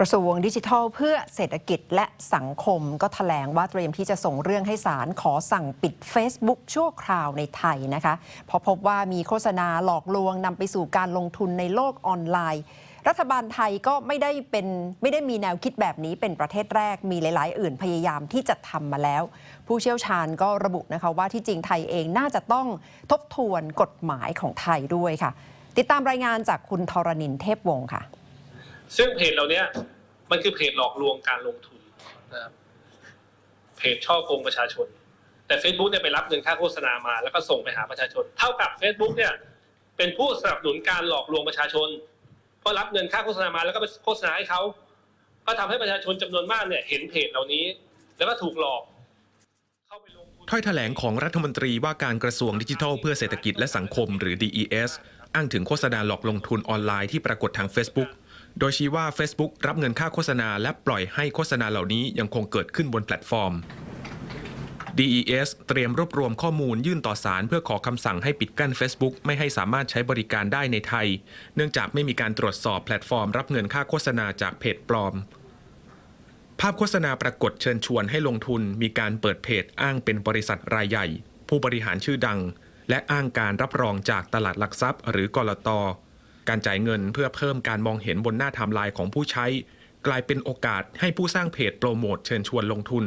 กระทรวงดิจิทัลเพื่อเศรษฐกิจและสังคมก็แถลงว่าเตรียมที่จะส่งเรื่องให้ศาลขอสั่งปิด Facebook ชั่วคราวในไทยนะคะเพราะพบว่ามีโฆษณาหลอกลวงนำไปสู่การลงทุนในโลกออนไลน์ รัฐบาลไทยก็ไม่ได้เป็นไม่ได้มีแนวคิดแบบนี้เป็นประเทศแรกมีหลาย ๆ อื่นพยายามที่จะทำมาแล้ว ผู้เชี่ยวชาญก็ระบุนะคะว่าที่จริงไทยเองน่าจะต้องทบทวนกฎหมายของไทยด้วยค่ะ ติดตามรายงานจากคุณทรณินเทพวงศ์ค่ะ ซึ่งเพจเหล่านี้มันคือเพจหลอกลวงการลงทุนนะครับเพจช่อโกงประชาชน แต่ Facebook เนี่ยไปรับเงินค่าโฆษณามาแล้วก็ส่งไปหาประชาชน เท่ากับ Facebook เนี่ย เป็นผู้สนับสนุนการหลอกลวงประชาชนเพราะรับเงินค่าโฆษณามาแล้วก็ไปโฆษณาให้เขาก็ทำให้ประชาชนจำนวนมากเนี่ยเห็นเพจเหล่านี้ แล้วก็ถูกหลอกเข้าไปลงทุนถ้อยแถลงของรัฐมนตรีว่าการกระทรวงดิจิทัลเพื่อเศรษฐกิจและสังคมหรือ DES อ้างถึงโฆษณาหลอกลงทุนออนไลน์ที่ปรากฏทาง Facebook โดยชี้ว่า Facebook รับเงินค่าโฆษณา และปล่อยให้โฆษณาเหล่านี้ยังคงเกิดขึ้นบนแพลตฟอร์ม DES เตรียมรวบรวมข้อมูลยื่นต่อศาลเพื่อขอคำสั่งให้ปิดกั้น Facebook ไม่ให้สามารถใช้บริการได้ในไทย เนื่องจากไม่มีการตรวจสอบแพลตฟอร์ม รับเงินค่าโฆษณาจากเพจปลอม ภาพโฆษณาปรากฏเชิญชวนให้ลงทุน มีการเปิดเพจอ้างเป็นบริษัทรายใหญ่ ผู้บริหารชื่อดัง และอ้างการรับรองจากตลาดหลักทรัพย์ หรือกลต การจ่ายเงินเพื่อเพิ่มการมองเห็นบนหน้าไทม์ไลน์ของผู้ใช้ กลายเป็นโอกาสให้ผู้สร้างเพจโปรโมทเชิญชวนลงทุน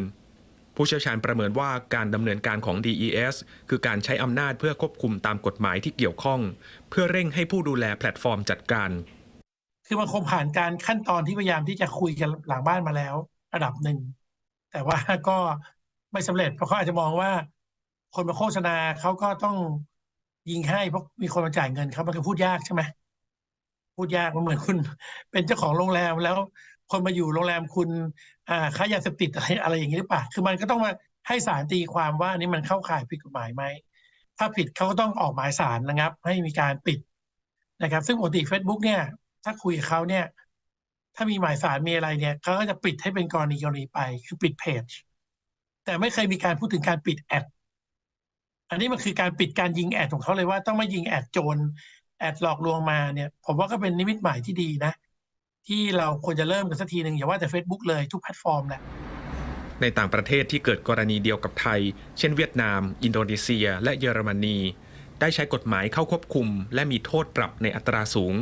ผู้เชี่ยวชาญประเมินว่าการดำเนินการของ DES คือการใช้อำนาจเพื่อควบคุมตามกฎหมายที่เกี่ยวข้อง เพื่อเร่งให้ผู้ดูแลแพลตฟอร์มจัดการ คือมันคงผ่านการขั้นตอนที่พยายามที่จะคุยกันหลังบ้านมาแล้ว ระดับหนึ่งแต่ว่าก็ไม่สำเร็จเพราะเขาอาจจะมองว่า คนมาโฆษณาเขาก็ต้องยิงให้เพราะมีคนมาจ่ายเงินเขามันก็พูดยากใช่ไหม พูดยากมันเหมือนคุณ เป็นเจ้าของโรงแรมแล้วคนมาอยู่โรงแรมคุณอ่าค้ายาเสพติดอะไรอะไรอย่างนี้หรือเปล่าคือมันก็ต้องมาให้ศาลตีความว่าอันนี้มันเข้าข่ายผิดกฎหมายไหมถ้าผิดเขาก็ต้องออกหมายสารนะครับ ให้มีการปิดนะครับ ซึ่งปกติ Facebook เนี่ย ถ้าคุยกับเขาเนี่ย ถ้ามีหมายสารมีอะไรเนี่ยเขาก็จะปิดให้เป็นกรณีกรณีไป คือปิดเพจ แต่ไม่เคยมีการพูดถึงการปิดแอด อันนี้มันคือการปิดการยิงแอดของเขาเลยว่าต้องไม่ยิงแอดโจร แอดหลอกลวงมาเนี่ยผมว่าก็เป็นนิมิตหมายที่ดีนะ ที่เราควรจะเริ่มกันสักทีหนึ่งอย่าว่าแต่ Facebook เลยทุกแพลตฟอร์มแหละในต่างประเทศที่เกิดกรณีเดียวกับไทย เช่นเวียดนาม อินโดนีเซีย และเยอรมนี ได้ใช้กฎหมายเข้าควบคุม และมีโทษปรับในอัตราสูง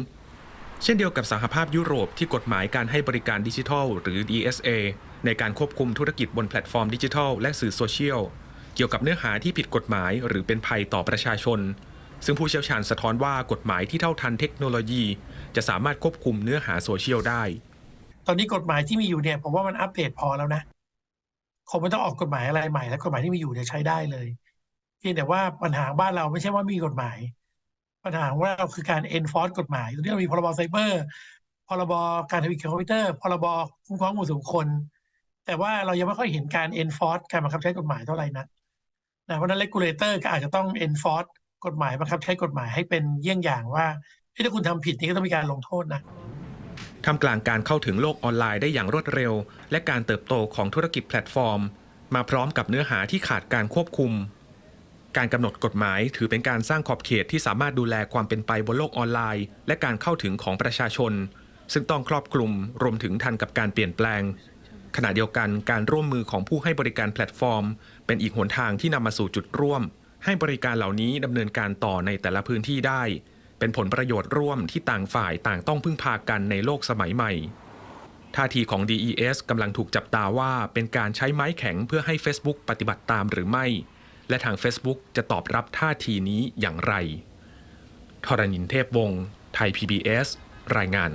เช่นเดียวกับสหภาพยุโรปที่กฎหมายการให้บริการดิจิทัล หรือ DSA ในการควบคุมธุรกิจบนแพลตฟอร์มดิจิทัลและสื่อโซเชียล เกี่ยวกับเนื้อหาที่ผิดกฎหมาย หรือเป็นภัยต่อประชาชน ซึ่งผู้เชี่ยวชาญสะท้อนว่ากฎหมายที่เท่าทันเทคโนโลยี จะสามารถควบคุมเนื้อหาโซเชียลได้ ตอนนี้กฎหมายที่มีอยู่เนี่ยผมว่ามันอัปเดตพอแล้วนะคงไม่ต้องออกกฎหมายอะไรใหม่ แล้วกฎหมายที่มีอยู่เนี่ยใช้ได้เลยเพียงแต่ว่าปัญหาบ้านเราไม่ใช่ว่ามีกฎหมาย ปัญหาของเราคือการ enforce กฎหมายตรงนี้เรามีพรบไซเบอร์พรบการทำผิดคอมพิวเตอร์พรบคุ้มครองผู้สูงคน แต่ว่าเรายังไม่ค่อยเห็นการ enforce การบังคับใช้กฎหมายเท่าไหร่นะนะเพราะฉะนั้น regulator ก็อาจจะต้อง enforce กฎหมายบังคับใช้กฎหมายให้เป็นเยี่ยงอย่างว่าถ้าคุณทำผิดนี่ก็ต้องมีการลงโทษนะทำกลางการเข้าถึงโลกออนไลน์ได้อย่างรวดเร็ว และการเติบโตของธุรกิจแพลตฟอร์ม มาพร้อมกับเนื้อหาที่ขาดการควบคุม การกำหนดกฎหมายถือเป็นการสร้างขอบเขตที่สามารถดูแลความเป็นไปบนโลกออนไลน์ และการเข้าถึงของประชาชน ซึ่งต้องครอบคลุมรวมถึงทันกับการเปลี่ยนแปลง ขณะเดียวกันการร่วมมือของผู้ให้บริการแพลตฟอร์ม เป็นอีกหนทางที่นำมาสู่จุดร่วม ให้บริการเหล่านี้ดำเนินการต่อในแต่ละพื้นที่ได้ เป็นผลประโยชน์ร่วมที่ต่างฝ่ายต่างต้องพึ่งพากันในโลกสมัยใหม่ท่าทีของ DES กำลังถูกจับตาว่าเป็นการใช้ไม้แข็งเพื่อให้ Facebook ปฏิบัติตามหรือไม่ และทาง Facebook จะตอบรับท่าทีนี้อย่างไรทรณินเทพวงศ์ไทย PBS รายงาน